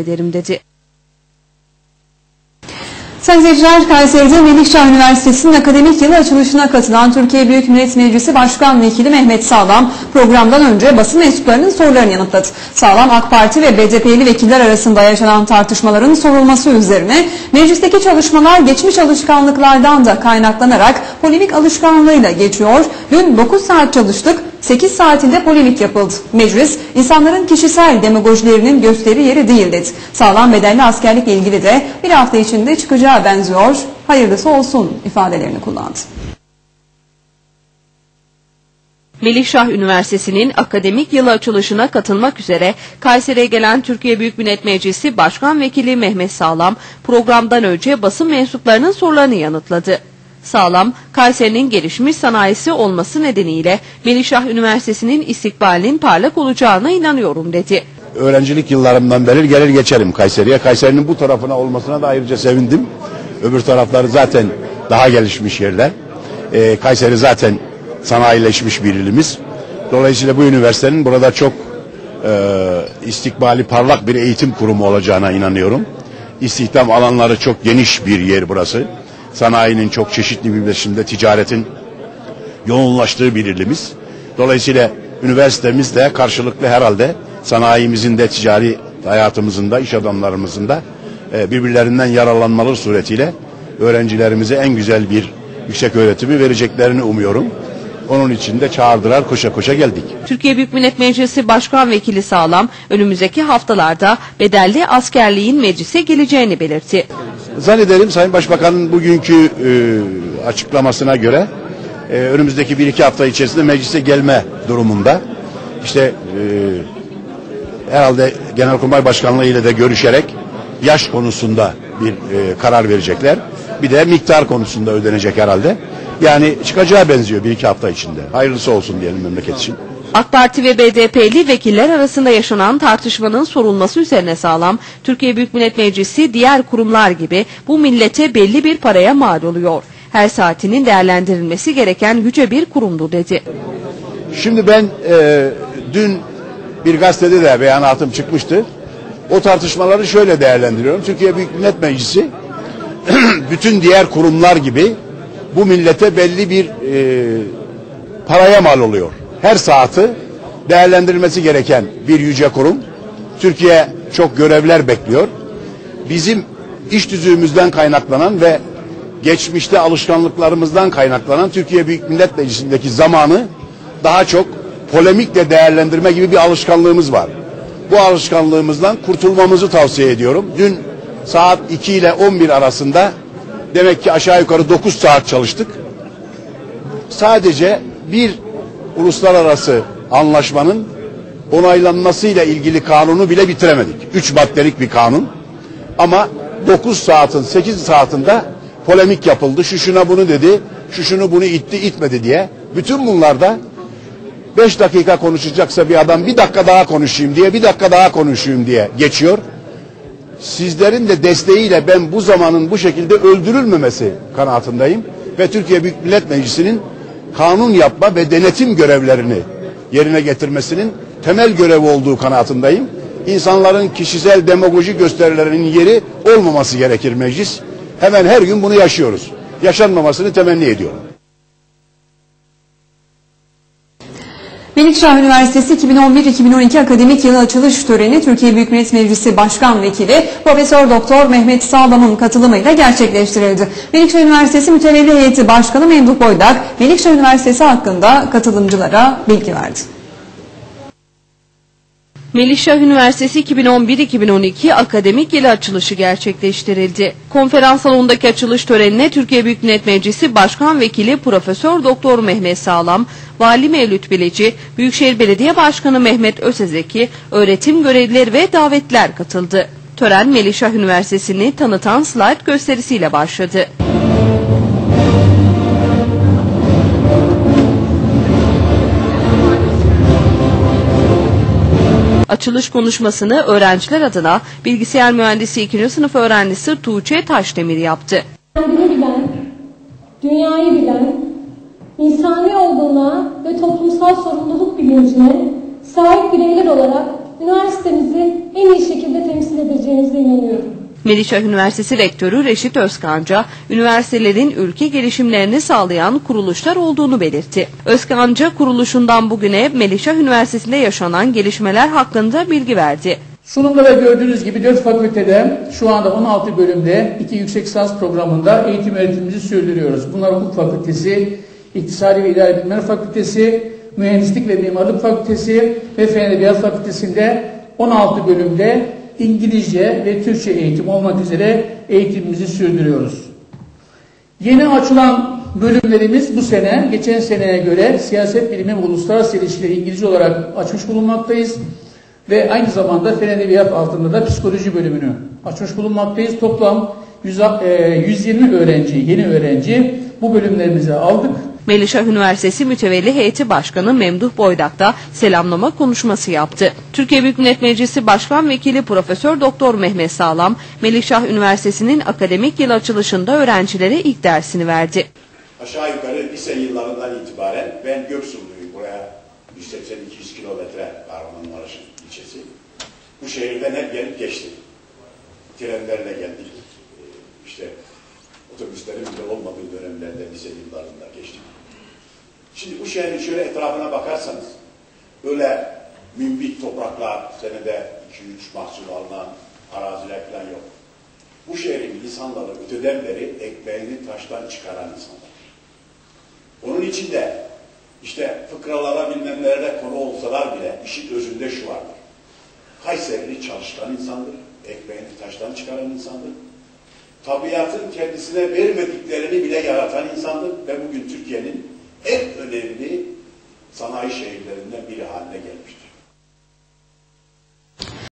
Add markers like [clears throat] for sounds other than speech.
ederim dedi. Sayın seyirciler, Kayseri'de Melikşah Üniversitesi'nin akademik yılı açılışına katılan Türkiye Büyük Millet Meclisi Başkan Vekili Mehmet Sağlam, programdan önce basın mensuplarının sorularını yanıtladı. Sağlam, AK Parti ve BDP'li vekiller arasında yaşanan tartışmaların sorulması üzerine meclisteki çalışmalar geçmiş alışkanlıklardan da kaynaklanarak polemik alışkanlığıyla geçiyor. Dün 9 saat çalıştık, 8 saatinde polemik yapıldı. Meclis, insanların kişisel demagojilerinin gösteri yeri değil dedi. Sağlam bedelli askerlikle ilgili de bir hafta içinde çıkacağı benziyor. Hayırlısı olsun ifadelerini kullandı. Melikşah Üniversitesi'nin akademik yılı açılışına katılmak üzere Kayseri'ye gelen Türkiye Büyük Millet Meclisi Başkan Vekili Mehmet Sağlam programdan önce basın mensuplarının sorularını yanıtladı. Sağlam, Kayseri'nin gelişmiş sanayisi olması nedeniyle Melikşah Üniversitesi'nin istikbalinin parlak olacağına inanıyorum dedi. öğrencilik yıllarımdan beri gelir geçerim Kayseri'ye. Kayseri'nin bu tarafına olmasına da ayrıca sevindim. Öbür tarafları zaten daha gelişmiş yerler. Ee, Kayseri zaten sanayileşmiş bir ilimiz. Dolayısıyla bu üniversitenin burada çok e, istikbali parlak bir eğitim kurumu olacağına inanıyorum. İstihdam alanları çok geniş bir yer burası. Sanayinin çok çeşitli bir biçimde ticaretin yoğunlaştığı bir ilimiz. Dolayısıyla üniversitemiz de karşılıklı herhalde sanayimizin de ticari hayatımızın da iş adamlarımızın da e, birbirlerinden yararlanmaları suretiyle öğrencilerimize en güzel bir yüksek öğretimi vereceklerini umuyorum. Onun için de çağırdılar koşa koşa geldik. Türkiye Büyük Millet Meclisi Başkan Vekili Sağlam, önümüzdeki haftalarda bedelli askerliğin meclise geleceğini belirtti. Zannederim Sayın Başbakan'ın bugünkü e, açıklamasına göre e, önümüzdeki bir iki hafta içerisinde meclise gelme durumunda. İşte e, herhalde Genelkurmay Başkanlığı ile de görüşerek yaş konusunda bir e, karar verecekler. Bir de miktar konusunda ödenecek herhalde. Yani çıkacağı benziyor bir iki hafta içinde. Hayırlısı olsun diyelim memleket için. AK Parti ve BDP'li vekiller arasında yaşanan tartışmanın sorulması üzerine sağlam, Türkiye Büyük Millet Meclisi diğer kurumlar gibi bu millete belli bir paraya mal oluyor. Her saatinin değerlendirilmesi gereken yüce bir kurumdu dedi. Şimdi ben e, dün bir gazetede de beyanatım çıkmıştı. O tartışmaları şöyle değerlendiriyorum. Türkiye Büyük Millet Meclisi [clears throat] bütün diğer kurumlar gibi bu millete belli bir e, paraya mal oluyor. Her saati değerlendirilmesi gereken bir yüce kurum. Türkiye çok görevler bekliyor. Bizim iş düzüğümüzden kaynaklanan ve geçmişte alışkanlıklarımızdan kaynaklanan Türkiye Büyük Millet Meclisi'ndeki zamanı daha çok polemikle değerlendirme gibi bir alışkanlığımız var. Bu alışkanlığımızdan kurtulmamızı tavsiye ediyorum. Dün saat 2 ile 11 arasında demek ki aşağı yukarı 9 saat çalıştık. Sadece bir uluslararası anlaşmanın onaylanmasıyla ilgili kanunu bile bitiremedik. 3 maddelik bir kanun. Ama 9 saatin 8 saatinde polemik yapıldı. Şu şuna bunu dedi, şu şunu bunu itti itmedi diye. Bütün bunlarda 5 dakika konuşacaksa bir adam bir dakika daha konuşayım diye bir dakika daha konuşayım diye geçiyor. Sizlerin de desteğiyle ben bu zamanın bu şekilde öldürülmemesi kanaatindeyim. Ve Türkiye Büyük Millet Meclisi'nin kanun yapma ve denetim görevlerini yerine getirmesinin temel görevi olduğu kanaatindeyim. İnsanların kişisel demagoji gösterilerinin yeri olmaması gerekir meclis. Hemen her gün bunu yaşıyoruz. Yaşanmamasını temenni ediyorum. Melikşah Üniversitesi 2011-2012 akademik yılı açılış töreni Türkiye Büyük Millet Meclisi Başkan Vekili Profesör Doktor Mehmet Sağlam'ın katılımıyla gerçekleştirildi. Melikşah Üniversitesi Mütevelli Heyeti Başkanı Memduh Boydak, Melikşah Üniversitesi hakkında katılımcılara bilgi verdi. Melikşah Üniversitesi 2011-2012 akademik yılı açılışı gerçekleştirildi. Konferans salonundaki açılış törenine Türkiye Büyük Millet Meclisi Başkan Vekili Profesör Doktor Mehmet Sağlam, Vali Mevlüt Bileci, Büyükşehir Belediye Başkanı Mehmet Özezeki, öğretim görevlileri ve davetler katıldı. Tören Melikşah Üniversitesi'ni tanıtan slide gösterisiyle başladı. Açılış konuşmasını öğrenciler adına bilgisayar mühendisi 2. sınıf öğrencisi Tuğçe Taşdemir yaptı. kendini bilen, dünyayı bilen, insani olgunluğa ve toplumsal sorumluluk bilincine sahip bireyler olarak üniversitemizi en iyi şekilde temsil edeceğinize inanıyorum. Melihşah Üniversitesi Rektörü Reşit Özkanca, üniversitelerin ülke gelişimlerini sağlayan kuruluşlar olduğunu belirtti. Özkanca kuruluşundan bugüne Melihşah Üniversitesi'nde yaşanan gelişmeler hakkında bilgi verdi. Sunumda da gördüğünüz gibi 4 fakültede şu anda 16 bölümde 2 yüksek lisans programında eğitim öğretimimizi sürdürüyoruz. Bunlar Hukuk Fakültesi, İktisadi ve İdari Bilimler Fakültesi, Mühendislik ve Mimarlık Fakültesi ve Fen Edebiyat Fakültesi'nde 16 bölümde İngilizce ve Türkçe eğitim olmak üzere eğitimimizi sürdürüyoruz. Yeni açılan bölümlerimiz bu sene, geçen seneye göre siyaset bilimi ve uluslararası ilişkileri İngilizce olarak açmış bulunmaktayız. Ve aynı zamanda fen edebiyat altında da psikoloji bölümünü açmış bulunmaktayız. Toplam 100 e, 120 öğrenci, yeni öğrenci bu bölümlerimize aldık. Melihşah Üniversitesi Mütevelli Heyeti Başkanı Memduh Boydak da selamlama konuşması yaptı. Türkiye Büyük Millet Meclisi Başkan Vekili Profesör Doktor Mehmet Sağlam, Melihşah Üniversitesi'nin akademik yıl açılışında öğrencilere ilk dersini verdi. Aşağı yukarı lise yıllarından itibaren ben Göksu'luyum. Buraya 180-200 kilometre Kahramanmaraş ilçesi. Bu şehirden hep gelip geçtik. Trenlerle geldik. Ee, İşte otobüslerin bile olmadığı dönemlerde lise yıllarında geçtik. Şimdi bu şehrin şöyle etrafına bakarsanız böyle mümbit topraklar, senede 2-3 mahsul alınan araziler falan yok. Bu şehrin insanları öteden beri ekmeğini taştan çıkaran insanlar. Onun için de işte fıkralara bilmem nelere konu olsalar bile işin özünde şu vardır. Kayserili çalışkan insandır, ekmeğini taştan çıkaran insandır. Tabiatın kendisine vermediklerini bile yaratan insandır ve bugün Türkiye'nin en önemli sanayi şehirlerinden biri haline gelmiştir.